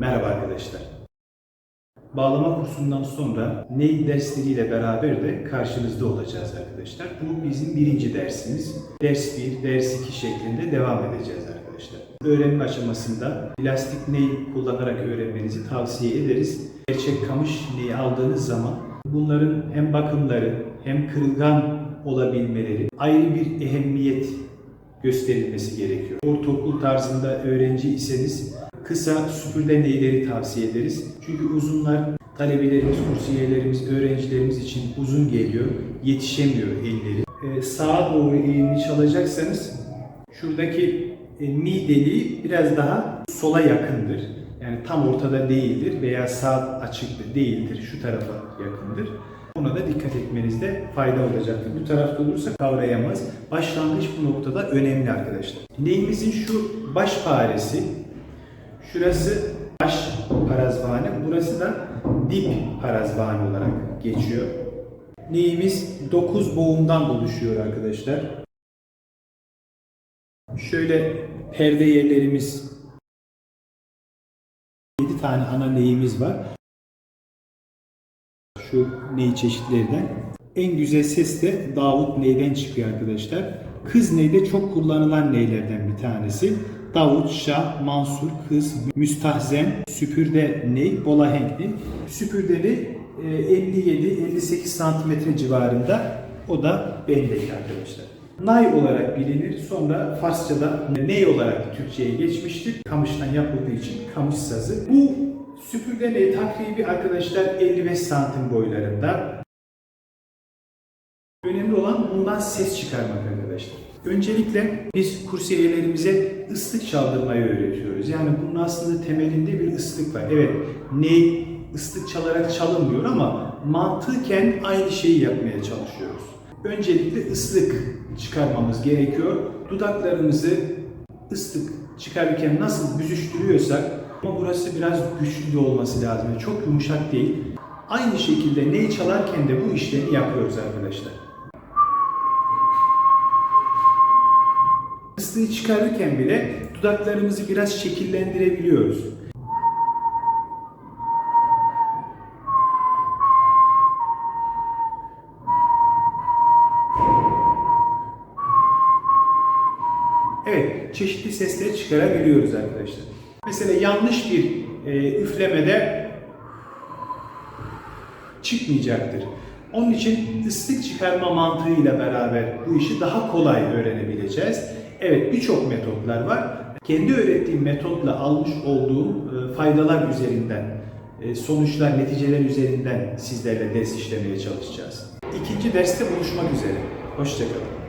Merhaba arkadaşlar. Bağlama kursundan sonra ney dersleriyle beraber de karşınızda olacağız arkadaşlar. Bu bizim birinci dersimiz. Ders 1, ders 2 şeklinde devam edeceğiz arkadaşlar. Öğrenme aşamasında plastik ney kullanarak öğrenmenizi tavsiye ederiz. Gerçek kamış neyi aldığınız zaman bunların hem bakımları hem kırılgan olabilmeleri ayrı bir ehemmiyet gösterilmesi gerekiyor. Ortaokul tarzında öğrenci iseniz kısa süpürge neyleri tavsiye ederiz. Çünkü uzunlar talebelerimiz, kursiyelerimiz, öğrencilerimiz için uzun geliyor. Yetişemiyor elleri. Ee, sağa doğru eğimli çalacaksanız şuradaki e, mi deliği biraz daha sola yakındır. Yani tam ortada değildir veya sağ açık değildir. Şu tarafa yakındır. Buna da dikkat etmenizde fayda olacaktır. Bu tarafta olursa kavrayamaz. Başlangıç bu noktada önemli arkadaşlar. Neyimizin şu baş faresi, şurası baş parazvani, burası da dip parazvani olarak geçiyor. Neyimiz 9 boğumdan oluşuyor arkadaşlar. Şöyle perde yerlerimiz 7 tane ana neyimiz var şu ney çeşitlerinden. En güzel ses de Davut neyden çıkıyor arkadaşlar. Kız ney de çok kullanılan neylerden bir tanesi. Davut, Şah, Mansur, Kız, Müstahzen, Süpürde ney, Bolahenk ney. Süpürdeli 57-58 santimetre civarında. O da bendeki arkadaşlar. Nay olarak bilinir. Sonra Farsçada ney olarak Türkçe'ye geçmiştir. Kamıştan yapıldığı için kamış sazı. Bu süpürge ney takribi arkadaşlar 55 santim boylarında. Önemli olan bundan ses çıkarmak arkadaşlar. Öncelikle biz kursiyelerimize ıslık çaldırmayı öğretiyoruz. Yani bunun aslında temelinde bir ıslık var. Evet, ney ıslık çalarak çalınmıyor ama mantıken aynı şeyi yapmaya çalışıyoruz. Öncelikle ıslık çıkarmamız gerekiyor. Dudaklarımızı ıslık çıkarırken nasıl büzüştürüyorsak ama burası biraz güçlü de olması lazım. Çok yumuşak değil. Aynı şekilde neyi çalarken de bu işlemi yapıyoruz arkadaşlar. Islığı çıkarırken bile dudaklarımızı biraz şekillendirebiliyoruz. Evet, çeşitli sesleri çıkarabiliyoruz arkadaşlar. Mesela yanlış bir e, üflemede çıkmayacaktır. Onun için ıslık çıkarma mantığıyla beraber bu işi daha kolay öğrenebileceğiz. Evet birçok metotlar var. Kendi öğrettiğim metotla almış olduğum e, faydalar üzerinden, e, sonuçlar, neticeler üzerinden sizlerle ders işlemeye çalışacağız. İkinci derste buluşmak üzere. Hoşçakalın.